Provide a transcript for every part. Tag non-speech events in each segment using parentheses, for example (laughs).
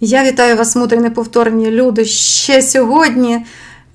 Я вітаю вас, мудрі неповторні люди. Ще сьогодні,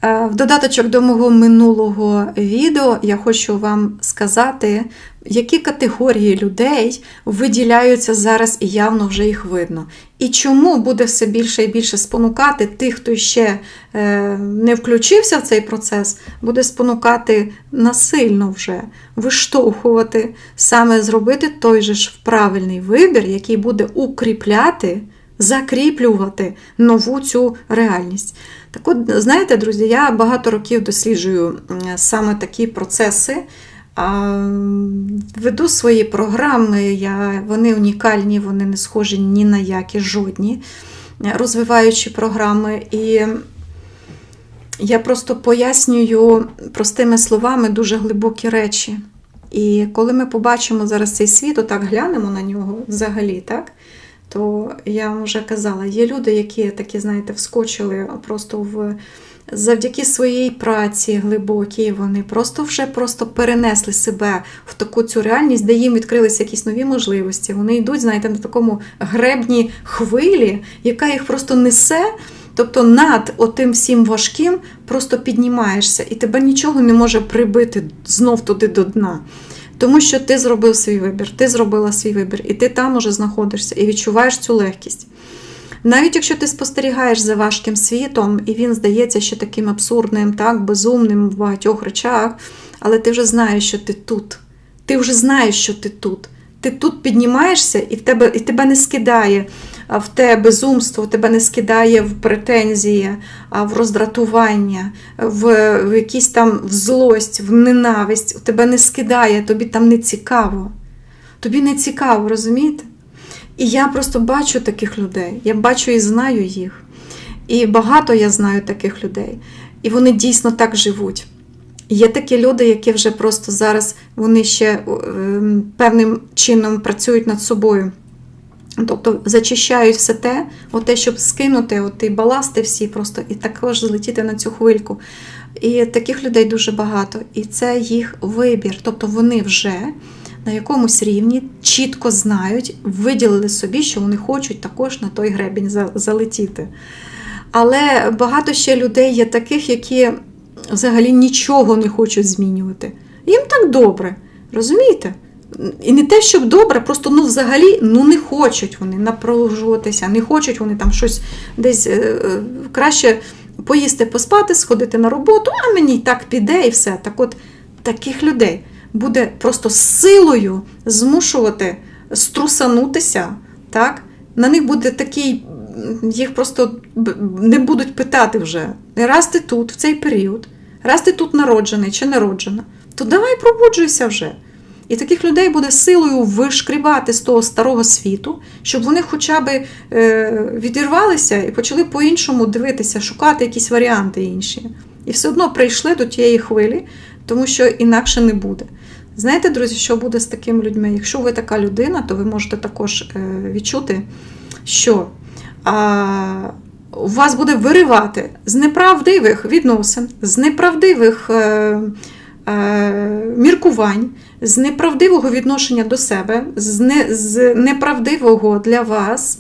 е, в додаточок до мого минулого відео, я хочу вам сказати, які категорії людей виділяються зараз і явно вже їх видно. І чому буде все більше і більше спонукати тих, хто ще е, не включився в цей процес, буде спонукати насильно вже виштовхувати, саме зробити той же ж правильний вибір, який буде укріпляти закріплювати нову цю реальність. Так от, знаєте, друзі, я багато років досліджую саме такі процеси. Веду свої програми, я, вони унікальні, вони не схожі ні на які, жодні розвиваючі програми. І я просто пояснюю простими словами дуже глибокі речі. І коли ми побачимо зараз цей світ, отак глянемо на нього взагалі, так? То я вам вже казала, є люди, які такі, знаєте, вскочили просто в. Завдяки своїй праці глибокій, вони просто вже просто перенесли себе в таку цю реальність, де їм відкрилися якісь нові можливості. Вони йдуть, знаєте, на такому гребні хвилі, яка їх просто несе. Тобто над отим всім важким просто піднімаєшся, і тебе нічого не може прибити знов туди до дна. Тому що ти зробив свій вибір, ти зробила свій вибір, і ти там уже знаходишся і відчуваєш цю легкість. Навіть якщо ти спостерігаєш за важким світом, і він здається ще таким абсурдним, так, безумним в багатьох речах, але ти вже знаєш, що ти тут. Ти вже знаєш, що ти тут. Ти тут піднімаєшся, і в тебе, і тебе не скидає в те безумство, тебе не скидає в претензії, в роздратування, в, в якісь там в злость, в ненависть. Тебе не скидає, тобі там не цікаво. Тобі не цікаво, розумієте? І я просто бачу таких людей. Я бачу і знаю їх. І багато я знаю таких людей. І вони дійсно так живуть. Є такі люди, які вже просто зараз вони ще певним чином працюють над собою. Тобто зачищають все те, те, щоб скинути от баласти всі просто і також злетіти на цю хвильку. І таких людей дуже багато. І це їх вибір. Тобто вони вже на якомусь рівні чітко знають, виділили собі, що вони хочуть також на той гребінь залетіти. Але багато ще людей є таких, які взагалі нічого не хочуть змінювати. Їм так добре. Розумієте? І не те, щоб добре, просто ну взагалі ну не хочуть вони напружуватися, не хочуть вони там щось десь е, краще поїсти, поспати, сходити на роботу, а мені і так піде і все. Так от таких людей буде просто силою змушувати струсанутися. так? На них буде такий, їх просто не будуть питати вже. Раз ти тут, в цей період, раз ти тут народжений чи народжена, то давай пробуджуйся вже. І таких людей буде силою вишкрібати з того старого світу, щоб вони хоча б е, відірвалися і почали по-іншому дивитися, шукати якісь варіанти інші. І все одно прийшли до тієї хвилі, тому що інакше не буде. Знаєте, друзі, що буде з такими людьми? Якщо ви така людина, то ви можете також е, відчути, що а, вас буде виривати з неправдивих відносин, з неправдивих е, е, міркувань, з неправдивого відношення до себе, з, не, з неправдивого для вас.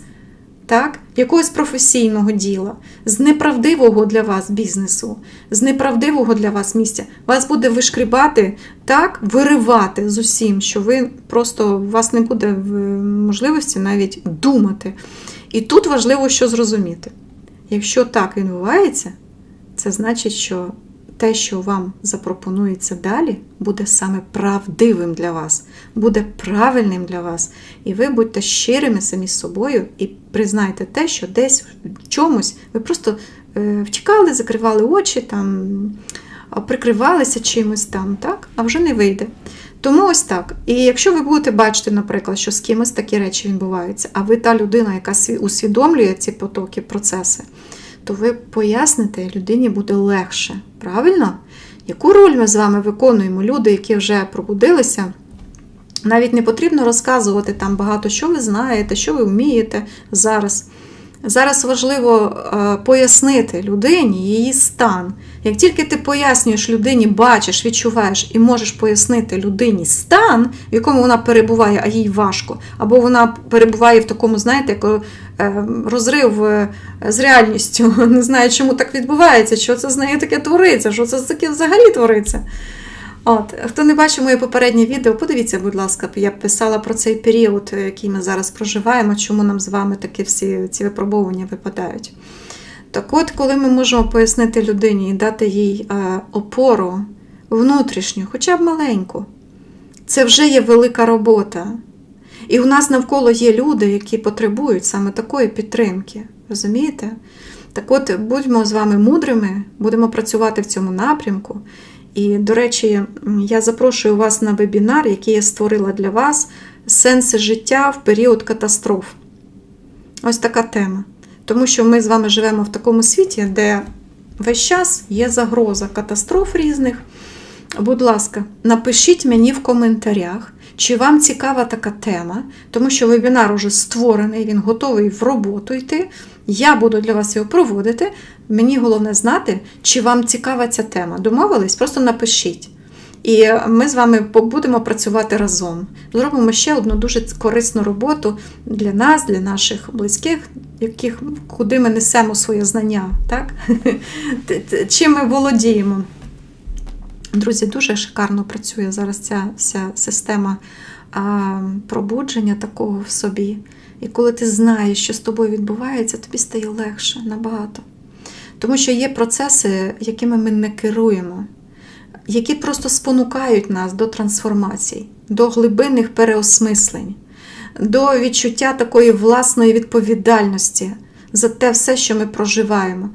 Так, якогось професійного діла, з неправдивого для вас бізнесу, з неправдивого для вас місця, вас буде вишкрібати, так, виривати з усім, що ви просто у вас не буде можливості навіть думати. І тут важливо що зрозуміти. Якщо так відбувається, це значить, що те, що вам запропонується далі, буде саме правдивим для вас, буде правильним для вас. І ви будьте щирими самі з собою і признайте те, що десь в чомусь ви просто е, втікали, закривали очі, там, прикривалися чимось там, так? а вже не вийде. Тому ось так. І якщо ви будете бачити, наприклад, що з кимось такі речі відбуваються, а ви та людина, яка усвідомлює ці потоки, процеси то ви поясните, людині буде легше. Правильно? Яку роль ми з вами виконуємо? Люди, які вже пробудилися, навіть не потрібно розказувати там багато, що ви знаєте, що ви вмієте зараз. Зараз важливо е, пояснити людині її стан. Як тільки ти пояснюєш людині, бачиш, відчуваєш і можеш пояснити людині стан, в якому вона перебуває, а їй важко, або вона перебуває в такому, знаєте, е, розрив е, з реальністю, (laughs) не знає, чому так відбувається, що це з нею таке твориться, що це таке взагалі твориться. От, хто не бачив моє попереднє відео, подивіться, будь ласка, я писала про цей період, е, який ми зараз проживаємо, чому нам з вами такі всі ці випробування випадають. Так от, коли ми можемо пояснити людині і дати їй е, опору внутрішню, хоча б маленьку, це вже є велика робота. І у нас навколо є люди, які потребують саме такої підтримки. Розумієте? Так от, будьмо з вами мудрими, будемо працювати в цьому напрямку. І, до речі, я запрошую вас на вебінар, який я створила для вас сенси життя в період катастроф. Ось така тема. Тому що ми з вами живемо в такому світі, де весь час є загроза катастроф різних. Будь ласка, напишіть мені в коментарях, чи вам цікава така тема, тому що вебінар уже створений, він готовий в роботу йти. Я буду для вас його проводити. Мені головне знати, чи вам цікава ця тема. Домовились? Просто напишіть. І ми з вами будемо працювати разом. Зробимо ще одну дуже корисну роботу для нас, для наших близьких, яких, куди ми несемо своє знання, так? (laughs) чим ми володіємо. Друзі, дуже шикарно працює зараз ця вся система а, пробудження такого в собі. І коли ти знаєш, що з тобою відбувається, тобі стає легше набагато. Тому що є процеси, якими ми не керуємо, які просто спонукають нас до трансформацій, до глибинних переосмислень, до відчуття такої власної відповідальності за те все, що ми проживаємо.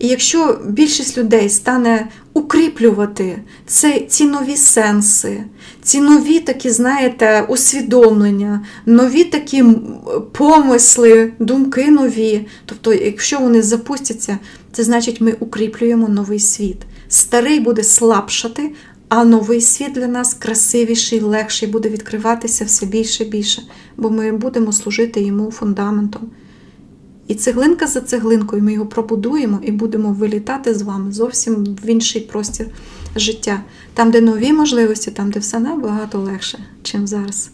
І якщо більшість людей стане укріплювати це, ці нові сенси, ці нові такі, знаєте, усвідомлення, нові такі помисли, думки нові, тобто, якщо вони запустяться, це значить, ми укріплюємо новий світ. Старий буде слабшати, а новий світ для нас красивіший, легший буде відкриватися все більше і більше, бо ми будемо служити йому фундаментом. І цеглинка за цеглинкою ми його пробудуємо і будемо вилітати з вами зовсім в інший простір життя. Там, де нові можливості, там, де все набагато легше, чим зараз.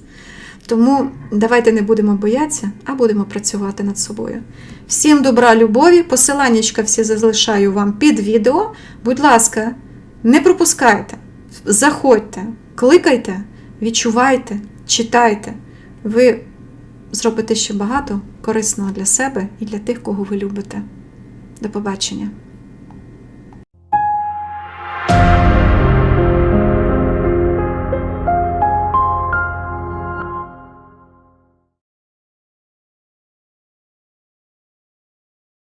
Тому давайте не будемо боятися, а будемо працювати над собою. Всім добра, любові, посиланнячка всі залишаю вам під відео. Будь ласка, не пропускайте, заходьте, кликайте, відчувайте, читайте. Ви зробите ще багато корисного для себе і для тих, кого ви любите. До побачення!